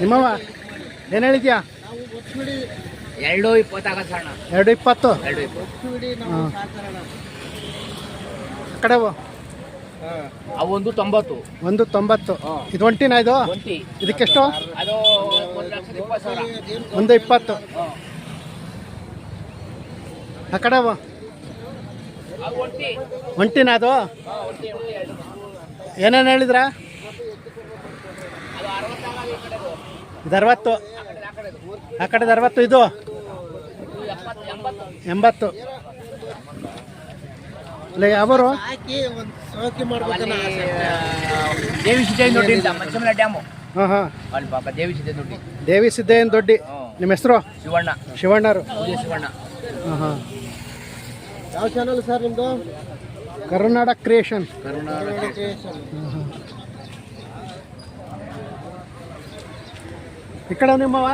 ನಿಮ್ಮವ ಏನು ಹೇಳಿದ್ಯಾ? ಎರಡು ಇಪ್ಪತ್ತಾಗತ್ತೆ ಸಣ್ಣ ಎರಡು ಇಪ್ಪತ್ತು? ಎರಡು ಇಪ್ಪತ್ತು. ಹಾಂ. ಕಡೆವು ಅವು ಒಂದು ತೊಂಬತ್ತು. ಒಂದು ತೊಂಬತ್ತು. ಇದು ಒಂಟಿನ ಇದು? ಇದಕ್ಕೆಷ್ಟು? ಅದು ಒಂದು ಇಪ್ಪತ್ತು ಆ ಕಡೆ ಒಂಟಿನ ಅದು? ಏನೇನು ಹೇಳಿದ್ರ ಅದು ಅರವತ್ತಾಗಲ್ಲ ಈ ಕಡೆದು ಇದು ಅರವತ್ತು. ಆ ಕಡೆ ಕಡೆದು ಅರವತ್ತು ಇದು? ಎಂಬತ್ತು. ಎಂಬತ್ತು ಇಲ್ಲ ಯಾವರು ಅಲ್ಲಿ ದೇವಿ ಸಿದ್ದೇನ್ ದೊಡ್ಡಿ ಅಂತ ಮಚ್ಚಮಲ ಡ್ಯಾಮು. ಹಾಂ ಹಾಂ. ದೇವಿ ಸಿದ್ದೇನ್ ದೊಡ್ಡಿ. ದೇವಿ ಸಿದ್ದೇನ್ ದೊಡ್ಡಿ. ನಿಮ್ಮ ಹೆಸರು? ಶಿವಣ್ಣ. ಶಿವಣ್ಣರು. ಶಿವಣ್ಣ. ಹಾಂ ಹಾಂ. ಯಾವ ಚಾನಲ್ ಸರ್ ನಿಮ್ದು? ಕರ್ನಾಟಕ ಕ್ರಿಯೇಷನ್. ಈ ಕಡೆ ನಿಮ್ಮವ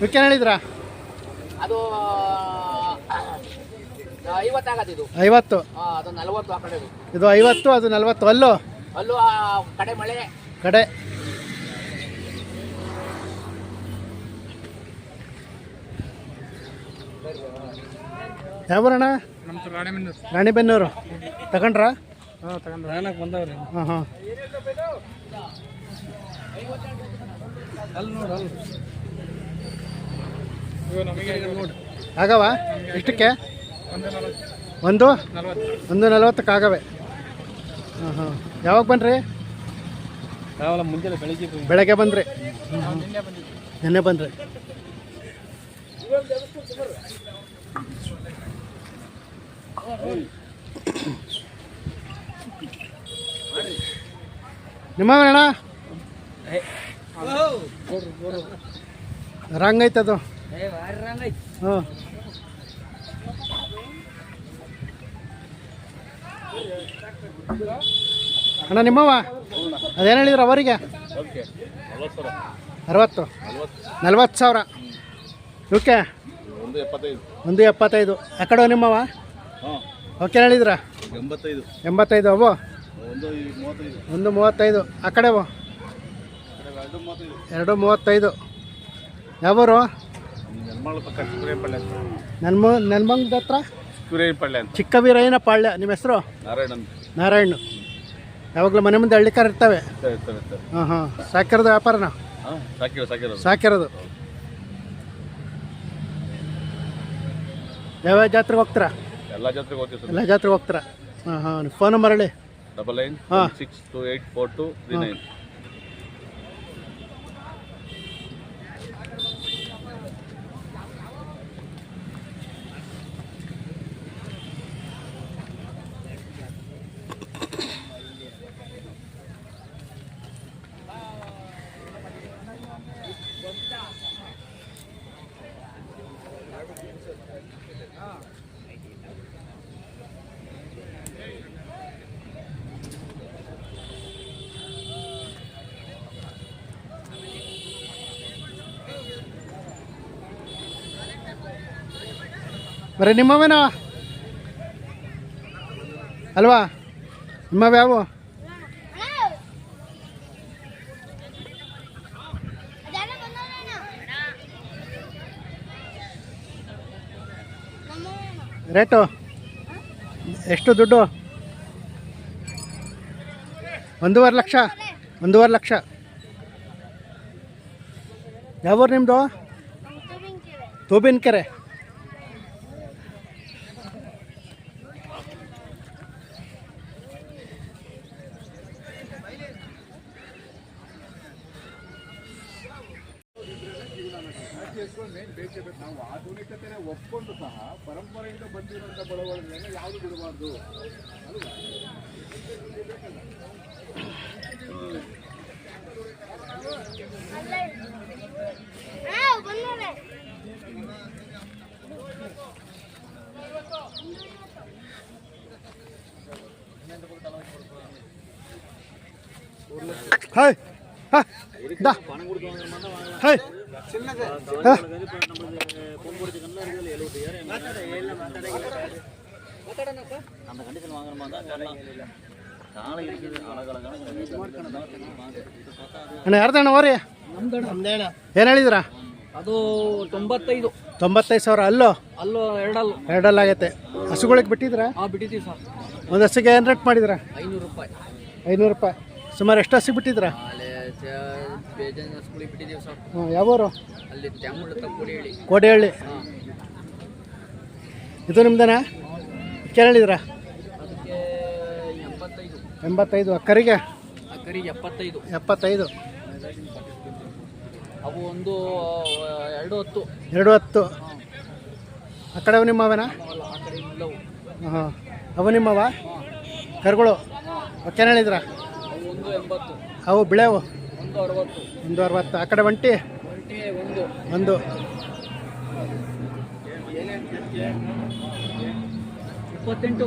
ಇವಕ್ಕೆ ಹೇಳಿದ್ರ? ಅದು ಐವತ್ತಾಗತ್ತೆ ಇದು. ಐವತ್ತು. ಹಾಂ ಅದು ನಲವತ್ತು ಆ ಕಡೆ ಇದು ಐವತ್ತು ಅದು ನಲ್ವತ್ತು. ಅಲ್ಲೂ? ಅಲ್ಲೂ ಆ ಕಡೆ ಮಳೆ. ಕಡೆ. ಯಾವೂರಣ್ಣ ರಾಣಿಬೆನ್ನೂರು. ತಗೊಂಡ್ರಾ? ತಗೊಂಡ್ರ. ಬಂದವ್ರಿ. ಹಾಂ ಹಾಂ. ಆಗವ? ಇಷ್ಟಕ್ಕೆ ಒಂದು? ಒಂದು ನಲವತ್ತಕ್ಕೆ ಆಗವೆ ಹಾಂ ಹಾಂ ಯಾವಾಗ ಬನ್ನಿರಿ ಬೆಳಿಗ್ಗೆ ಬಂದ್ರಿ ನಿನ್ನೆ ಬಂದ್ರಿ ಬಂದ್ರಿ ನಿಮ್ಮವಣ್ಣ ರಂಗ್ ಐತದು ಹಾಂ ಅಣ್ಣ ನಿಮ್ಮವ ಅದೇನು ಹೇಳಿದ್ರು ಅವರಿಗೆ? ಅರವತ್ತು. ನಲ್ವತ್ತು ಸಾವಿರ. ಓಕೆ. ಒಂದು ಎಪ್ಪತ್ತೈದು. ಆ ಕಡೆ ನಿಮ್ಮವ ಓಕೆ ಹೇಳಿದ್ರ? ಎಂಬತ್ತೈದು. ಎಂಬತ್ತೈದು ಅವು? ಒಂದು ಮೂವತ್ತೈದು. ಒಂದು ಮೂವತ್ತೈದು. ಆ ಕಡೆವು ಎರಡು ಮೂವತ್ತೈದು. ಯಾವರು? ಚಿಕ್ಕುರೇಪಳ್ಳಿ ನೆನ್ಮಂಗದ ಹತ್ರ. ಚಿಕ್ಕವೀರಯ್ಯನ ಪಾಳ್ಯ. ನಿಮ್ಮ ಹೆಸರು? ನಾರಾಯಣ. ಯಾವಾಗಲೂ ಮನೆ ಮುಂದೆ ಹಳ್ಳಿಕಾರ ಇರ್ತವೆ. ಹಾಂ ಹಾಂ. ಸಾಕಿರೋದು ವ್ಯಾಪಾರನ? ಸಾಕಿರೋದು ಯಾವ ಯಾವ್ಯಾವ ಜಾತ್ರೆಗೆ ಹೋಗ್ತೀರಾ? ಎಲ್ಲ ಜಾತ್ರೆಗೆ ಹೋಗ್ತೀವಿ ಎಲ್ಲ ಜಾತ್ರೆಗೆ ಹೋಗ್ತೀರಾ? ಹಾಂ ಹಾಂ. ಫೋನ್ ನಂಬರ್ ಹೇಳಿ. ಡಬಲ್ ನೈನ್ ಹಾ. Six two eight four two three nine. ಬರೀ ನಿಮ್ಮವೇನೋ ಅಲ್ವಾ? ನಿಮ್ಮವ ಯಾವು ರೇಟು? ಎಷ್ಟು ದುಡ್ಡು? ಒಂದೂವರೆ ಲಕ್ಷ? ಒಂದೂವರೆ ಲಕ್ಷ. ಯಾವೂರು ನಿಮ್ಮದು ತೂಬಿನಕೆರೆ ಒಪ್ಕೊಂಡು ಹಾ ಹಾ ಅಣ್ಣ ಯಾರ್ದಣ್ಣ ಓರಿ ಏನು ಹೇಳಿದ್ರಾ? ಅದು ತೊಂಬತ್ತೈದು. ತೊಂಬತ್ತೈದು ಸಾವಿರ. ಅಲ್ಲೋ? ಅಲ್ಲೋ ಎರಡಲ್ಲು. ಎರಡಲ್ಲ ಆಗೈತೆ. ಹಸುಗಳಿಗೆ ಬಿಟ್ಟಿದ್ರಾ ಬಿಟ್ಟಿದ್ದೀವಿ ಸರ್. ಒಂದು ಹಸಿಗೆ ಏನು ರೇಟ್ ಮಾಡಿದ್ರಾ ಐನೂರು ರೂಪಾಯಿ. ಐನೂರು ರೂಪಾಯಿ. ಸುಮಾರು ಎಷ್ಟು ಹಸಿ ಬಿಟ್ಟಿದ್ರಾ ಹ್ಞೂ ಯಾವೂರು ಅಲ್ಲಿ ಕೋಟೆಹಳ್ಳಿ ಹಾಂ. ಇದು ನಿಮ್ದೇನಾ? ಕೇಳಿದ್ರಾ ಎಂಬತ್ತೈದು. ಅಕ್ಕರಿಗೆ? ಕರಿ ಎಪ್ಪತ್ತೈದು. ಎಪ್ಪತ್ತೈದು. ಅವು ಒಂದು ಎರಡು ಹತ್ತು. ಎರಡು ಹತ್ತು. ಆ ಕಡೆ ಅವು ನಿಮ್ಮವೇನಾ? ಹಾಂ. ಅವು ನಿಮ್ಮವ? ಕರುಗಳು? ಏನು ಹೇಳಿದ್ರ ಅವು ಒಂದು ಎಂಬತ್ತು. ಅವು ಬಿಳೆವು? ಒಂದು ಅರವತ್ತು. ಒಂದು ಅರವತ್ತು. ಆ ಕಡೆ ಒಂಟಿ? ಒಂಟಿ ಒಂದು. ಒಂದು. ಇಪ್ಪತ್ತೆಂಟು.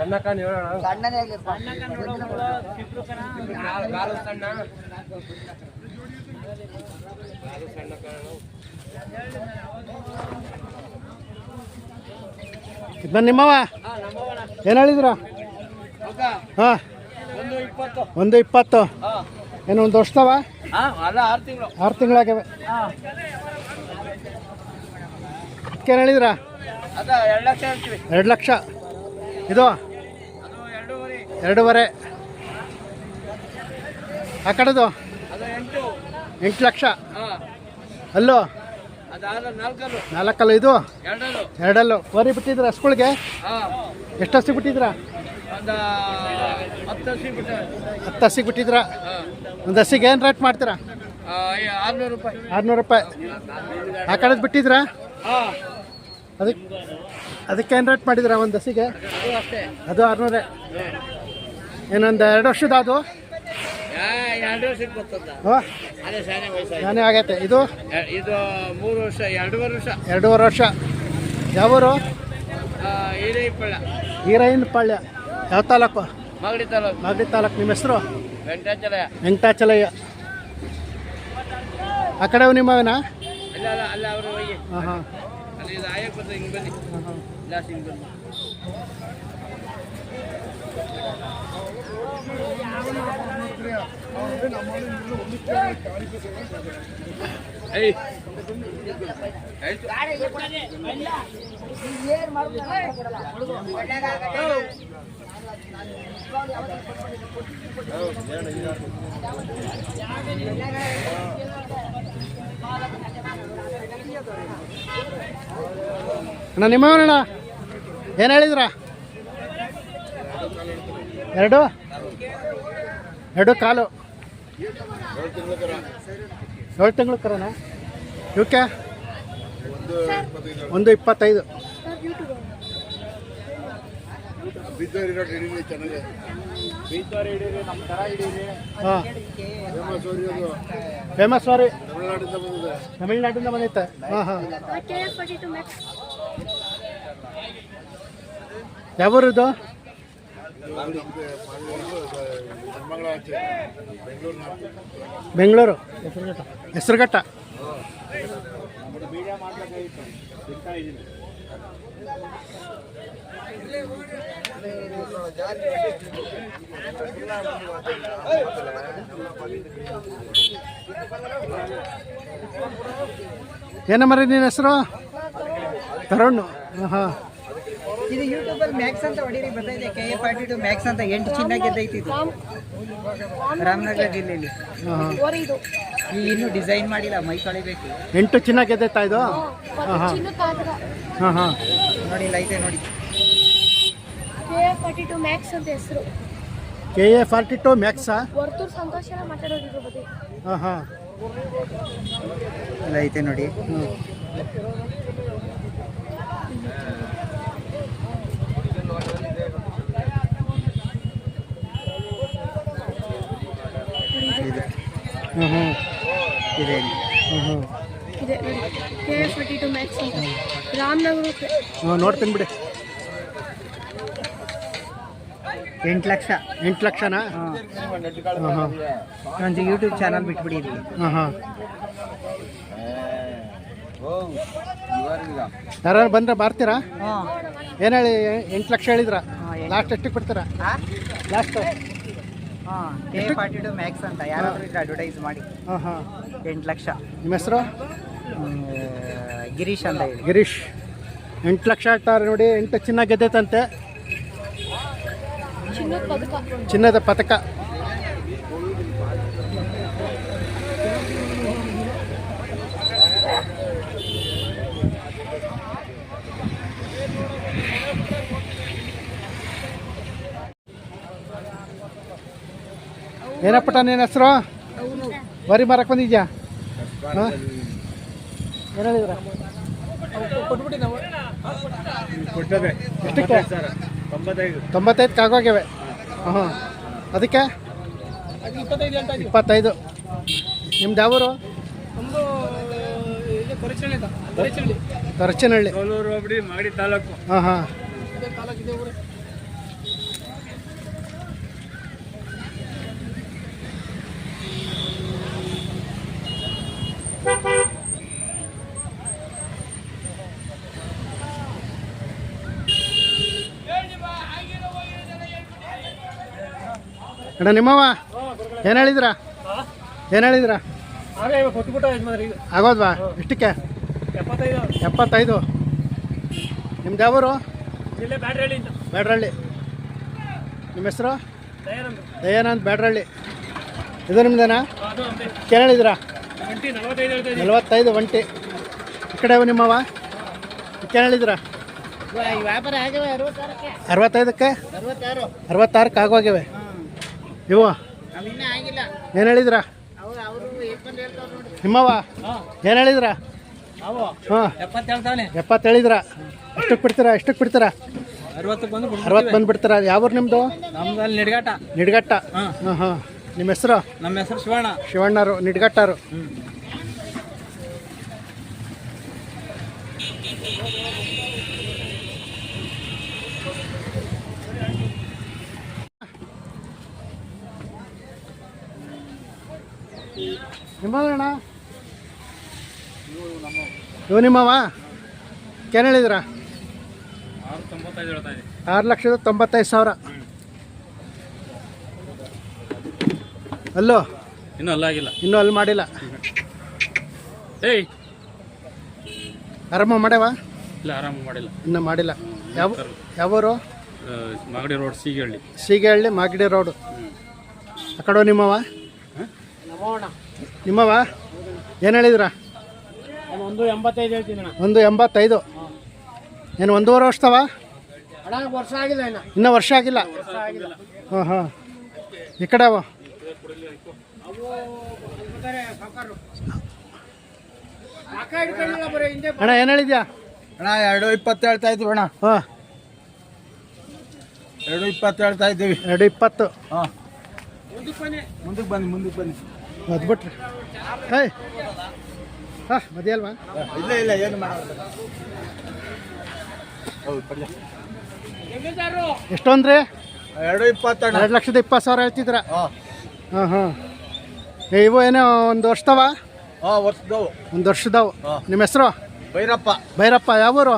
ನಿಮ್ದೇನಾ ಹೌದು ಹೇಳೋಣ. ನಿಮ್ಮವ ಏನು ಹೇಳಿದ್ರ? ಹಾಂ. ಒಂದು ಇಪ್ಪತ್ತು. ಒಂದು ಇಪ್ಪತ್ತು ಹಾಂ ಏನು ಒಂದು ವರ್ಷದವ? ಅಲ್ಲ ಆರು ತಿಂಗಳು. ಆರು ತಿಂಗಳಾಗ್ಯವೆ ಏನು ಹೇಳಿದ್ರ? ಅದ ಎರಡು ಲಕ್ಷ ಹೇಳ್ತೀವಿ ಎರಡು ಲಕ್ಷ. ಇದು ಎರಡೂವರೆ. ಆ ಕಡೆದು? ಎಂಟು. ಲಕ್ಷ. ಅಲ್ಲೋ? ನಾಲ್ಕಲ್ಲು. ಇದು? ಎರಡಲ್ಲು. ಕೋರಿ ಬಿಟ್ಟಿದ್ರ ಹಸ್ಗಳಿಗೆ ಹಾಂ. ಎಷ್ಟು ಹಸಿ ಬಿಟ್ಟಿದ್ರ ಹತ್ತು ಹಸಿಗೆ ಬಿಟ್ಟಿದ್ರ ಒಂದು ಹಸಿಗೆ ಏನು ರೇಟ್ ಮಾಡ್ತೀರಾ? ಆರುನೂರು ರೂಪಾಯಿ. ಆ ಕಡೆದು ಬಿಟ್ಟಿದ್ರ ಅದಕ್ಕೆ ಅದಕ್ಕೆ ಏನು ರೇಟ್ ಮಾಡಿದ್ರ ಒಂದು ಹಸಿಗೆ ಅದು ಆರುನೂರೇ. ಏನೊಂದು ಎರಡು ವರ್ಷದ ಅದು. ನಾನೇ ಆಗೈತೆ. ಇದು? ಇದು ಮೂರು ವರ್ಷ ಎರಡೂವರೆ ವರ್ಷ. ಎರಡೂವರೆ ವರ್ಷ. ಯಾವೂರು? ಹಿರೇಪಳ್ಳ. ಈರೈನ ಪಾಳ್ಯ ಯಾವ ತಾಲೂಕು? ಮಾಗಡಿ ತಾಲೂಕು. ಮಾಗಡಿ ತಾಲೂಕು. ನಿಮ್ಮ ಹೆಸರು? ವೆಂಕಟಾಚಲಯ ವೆಂಕಟಾಚಲಯ್ಯ. ಆ ಕಡೆ ನಿಮ್ಮವೇನಾ ಅಲ್ಲ ಅವರು ಹೋಗಿ. ಹಾಂ ಹಾಂ. ಅಲ್ಲಿ ಹಿಂಗೆ ಬನ್ನಿ. ಹಾಂ ಹಾಂ. ಜಾಸ್ತಿ ಹಿಂಗೆ ಬನ್ನಿ. ಅಣ್ಣ ನಿಮ್ಮವನಣ್ಣ ಏನು ಹೇಳಿದ್ರ? ಎರಡು? ಎರಡು ಕಾಲು. ಏಳು ತಿಂಗಳು ಕರೋಣ ಇವಕ್ಕೆ ಒಂದು ಇಪ್ಪತ್ತೈದು. ಹಾಂ. ಫೇಮಸ್ ಸಾರಿ ತಮಿಳ್ನಾಡಿಂದ ಬಂದೈತೆ ಹಾಂ ಹಾಂ. ಯಾವೂರಿದು? ಬೆಂಗಳೂರು ಹೆಸರುಘಟ್ಟ. ಏನು ಮರಿ ನಿನ್ನ ಹೆಸರು? ತರುಣ್. ಹಾಂ. ಇದು ಯೂಟ್ಯೂಬಲ್ಲಿ ಮ್ಯಾಕ್ಸ್ ಅಂತ ಹೊಡೀರಿ ಬರ್ತಾಯಿದೆ K A forty two max ಅಂತ ಎಂಟು ಚಿನ್ನ ಗೆದ್ದೈತಿ ಇದು. ರಾಮನಗರ ಜಿಲ್ಲೆಯಲ್ಲಿ ಹಾಂ ಹಾಂ ಇದು ಈ ಇನ್ನೂ ಡಿಸೈನ್ ಮಾಡಿಲ್ಲ ಮೈ ತೊಳಿಬೇಕು. ಎಂಟು ಚಿನ್ನ ಗೆದ್ದೈತಾ ಇದು? ಹಾಂ ಹಾಂ ಚಿನ್ನ ಕಾದ್ರ ಹಾಂ. ಹಾಂ ನೋಡಿ ಲೈತೆ ಐತೆ ನೋಡಿ ಕೆ ಫಾರ್ಟಿ ಟು ಮ್ಯಾಕ್ಸ್ ಅಂತ ಹೆಸರು. ಕೆ ಎ ಫಾರ್ಟಿ ಟು ಮ್ಯಾಕ್ಸಾ? ವರ್ತೂರ್ ಸಂತೋಷ ಮಾತಾಡೋದಿದ್ರು ಬಗ್ಗೆ. ಹಾಂ ಹಾಂ. ಇಲ್ಲ ಐತೆ ನೋಡಿ ಹ್ಞೂ ಹ್ಞೂ ಇದೆ ಹ್ಞೂ ಹ್ಞೂ ಇದೆ. ನೋಡಿ ಕೆ ಫಾರ್ಟಿ ಟು ಮ್ಯಾಕ್ಸ್ ಅಂತ. ರಾಮನಗರ ಹ್ಞೂ ನೋಡ್ತೀನಿ ಬಿಡಿ. ಎಂಟು ಲಕ್ಷ. ಎಂಟು ಲಕ್ಷನಾ? ಹಾಂ ಹಾಂ ಒಂದು ಯೂಟ್ಯೂಬ್ ಚಾನಲ್ ಬಿಟ್ಬಿಡಿ ಇಲ್ಲಿ ಹಾಂ ಹಾಂ ಯಾರು ಬಂದ್ರೆ ಬರ್ತೀರಾ? ಹಾಂ ಏನು ಹೇಳಿ ಎಂಟು ಲಕ್ಷ ಹೇಳಿದ್ರ. ಲಾಸ್ಟ್ ಎಷ್ಟಕ್ಕೆ ಕೊಡ್ತೀರಾ? Last K forty two max ಅಂತ ಯಾರಾದರೂ ಇದ್ರೆ ಅಡ್ವರ್ಟೈಸ್ ಮಾಡಿ. ಹಾಂ ಹಾಂ. ಎಂಟು ಲಕ್ಷ. ನಿಮ್ಮ ಹೆಸರು? ಗಿರೀಶ್ ಅಂತ ಹೇಳಿ. ಗಿರೀಶ್. ಎಂಟು ಲಕ್ಷ ಆಗ್ತಾರೆ ನೋಡಿ ಎಂಟು ಚಿನ್ನ ಗೆದ್ದೈತಂತೆ. ಚಿನ್ನದ ಪದಕ. ಏನಪ್ಪಟ ನಿನ್ನ ಹೆಸರು? ಬರೀ ಮಾರಕ್ಕೆ ಬಂದಿದ್ಯಾ? ಹಾಂ? ಏನು ಹೇಳಿದ್ರ? ಎಷ್ಟಕ್ಕೆ? ತೊಂಬತ್ತೈದು. ಕಾಗೋಗ್ಯವೆ ಹಾಂ ಅದಕ್ಕೆ? ಇಪ್ಪತ್ತೈದು. ನಿಮ್ದು ಯಾವೂರು? ತರಚನಹಳ್ಳಿ ಕೋಲೂರು ಹೋಬಳಿ ಮಾಗಡಿ ತಾಲೂಕು. ಹಾಂ ಹಾಂ. ಅಣ್ಣ ನಿಮ್ಮವ ಏನು ಹೇಳಿದ್ರ? ಏನು ಹೇಳಿದ್ರ? ಆಗೋದ್ವಾ? ಇಷ್ಟಕ್ಕೆ ಎಪ್ಪತ್ತೈದು. ನಿಮ್ದು ಯಾವರು ಬ್ಯಾಡ್ರಳ್ಳಿ ನಿಮ್ಮ ಹೆಸರು? ದಯಾನಂದ್. ಬ್ಯಾಡ್ರಳ್ಳಿ. ಇದು ನಿಮ್ದೇನಾ? ಏನು ಹೇಳಿದ್ರಾ? ನಲವತ್ತೈದು ಒಂಟಿ. ಈ ಕಡೆ ನಿಮ್ಮವ ಏನು ಹೇಳಿದ್ರಾ? ವ್ಯಾಪಾರ ಆಗಿವೆ ಅರವತ್ತೈದಕ್ಕೆ? ಅರವತ್ತಾರು. ಅರವತ್ತಾರಕ್ಕೆ ಆಗೋಗಿವೆ ಇವು ಏನು ಹೇಳಿದ್ರಾ? ಅವ್ರು ಅವರು ಏರ್ಕೊಂಡು ಹೇಳ್ತಾವ್ರು ನೋಡಿ. ನಿಮ್ಮವ ಏನು ಹೇಳಿದ್ರ? ಹಾಂ. ಎಪ್ಪತ್ತು ಹೇಳಿದ್ರಾ? ಎಷ್ಟಕ್ಕೆ ಬಿಡ್ತೀರಾ ಎಷ್ಟಕ್ಕೆ ಬಿಡ್ತೀರಾ? ಅರವತ್ತು ಬಂದುಬಿಡ್ತೀರಾ ಯಾವ್ರು ನಿಮ್ಮದು ನಿಡ್ಗಾಟ. ನಿಡ್ಗಟ್ಟ ಹಾಂ. ಹಾಂ ನಿಮ್ಮ ಹೆಸರು? ನಮ್ಮ ಹೆಸರು ಶಿವಣ್ಣ. ಶಿವಣ್ಣರು ನಿಡ್ಗಟ್ಟರು ನಿಮ್ಮದಣ್ಣ ಇವು ನಿಮ್ಮವ? ಏನು ಹೇಳಿದ್ರ? ಆರು ಲಕ್ಷದ ತೊಂಬತ್ತೈದು ಸಾವಿರ. ಅಲ್ಲೋ? ಇನ್ನೂ ಅಲ್ಲಾಗಿಲ್ಲ ಇನ್ನೂ ಅಲ್ಲಿ ಮಾಡಿಲ್ಲ. ಏಯ್! ಆರಾಮ ಮಾಡ್ಯಾವ? ಇಲ್ಲ ಆರಾಮ ಮಾಡಿಲ್ಲ. ಇನ್ನೂ ಮಾಡಿಲ್ಲ. ಯಾವ ಯಾವೂರು? ಮಾಗಡಿ ರೋಡ್ ಸೀಗಹಳ್ಳಿ. ಸೀಗೆಹಳ್ಳಿ ಮಾಗಡಿ ರೋಡು. ಆ ಕಡೆ ನಿಮ್ಮವ? ನಿಮ್ಮವ ಏನು ಹೇಳಿದ್ರ? ಒಂದು ಎಂಬತ್ತೈದು ಹೇಳ್ತೀನಿ ಒಂದು ಎಂಬತ್ತೈದು. ಏನು ಒಂದೂವರೆ ವರ್ಷದವ? ಅಣ್ಣ ವರ್ಷ ಆಗಿಲ್ಲ ಇನ್ನು ಇನ್ನೂ ವರ್ಷ ಆಗಿಲ್ಲ? ಹಾಂ ಹಾಂ. ಈ ಕಡೆ ಅವ? ಅಣ್ಣ ಏನು ಹೇಳಿದ್ಯಾ? ಅಣ್ಣ ಎರಡು ಇಪ್ಪತ್ತು ಹೇಳ್ತಾ ಇದ್ವಿ ಅಣ್ಣ. ಹಾಂ. ಎರಡು ಇಪ್ಪತ್ತು ಹೇಳ್ತಾ ಇದ್ದೀವಿ. ಎರಡು ಇಪ್ಪತ್ತು. ಹಾಂ. ಮುಂದಕ್ಕೆ ಬನ್ನಿ ಮುಂದಕ್ಕೆ ಬನ್ನಿ. ಅದ್ಬಿಟ್ರಿ ಏಯ್. ಹಾಂ ಮದಿ ಅಲ್ವಾ? ಇಲ್ಲ ಇಲ್ಲ ಏನು ಮಾಡೋದು ಎಷ್ಟೊಂದ್ರಿ? ಎರಡು ಇಪ್ಪತ್ತ ಎರಡು ಲಕ್ಷದ ಇಪ್ಪತ್ತು ಸಾವಿರ ಹೇಳ್ತಿದ್ರ ಹಾಂ. ಹಾಂ ಹಾಂ. ಇವು ಏನೋ ಒಂದು ವರ್ಷದವ? ಹಾಂ ವರ್ಷದವು. ಒಂದು ವರ್ಷದವು. ನಿಮ್ಮ ಹೆಸರು? ಭೈರಪ್ಪ. ಭೈರಪ್ಪ ಯಾವೂರು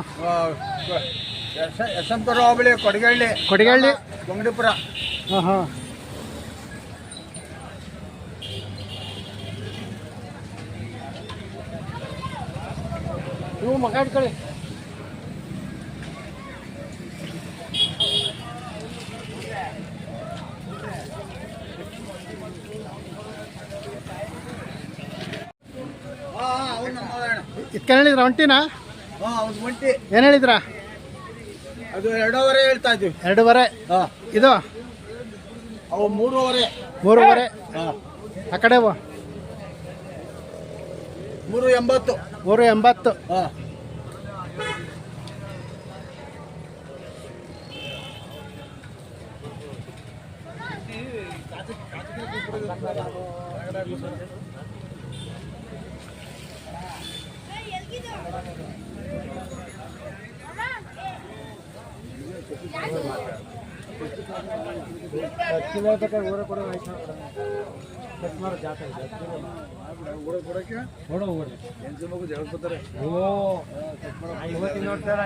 ಯಶವಂತಪುರ ಹೋಬಳಿ ಕೊಡಗಳ್ಳಿ. ಕೊಡಗಳ್ಳಿ? ಬಂಗಡಿಪುರ. ಹಾಂ ಹಾಂ. ನೀವು ಮಗ ಇಟ್ಕೊಳ್ಳಿ ಇತ್ಕೊಂಡು ಹೇಳಿದ್ರ ಒಂಟಿನಾ? ಒಂಟಿ. ಏನು ಹೇಳಿದ್ರ? ಅದು ಎರಡೂವರೆ ಹೇಳ್ತಾ ಇದ್ದೀವಿ. ಎರಡೂವರೆ? ಹಾಂ. ಇದು? ಅವು ಮೂರುವರೆ. ಮೂರುವರೆ? ಹಾಂ. ಆ ಕಡೆ ಮೂರು ಎಂಬತ್ತು. Ore yang batu. Ah. ಲಕ್ಷ್ಮರ ಜಾತ್ರೆ ಓಡಕ್ಕೆ ಓಡ ಮಗು ಜಗಳ ಬರ್ತಾರೆ ಓ ಇವತ್ತಿನ ನೋಡ್ತಾರ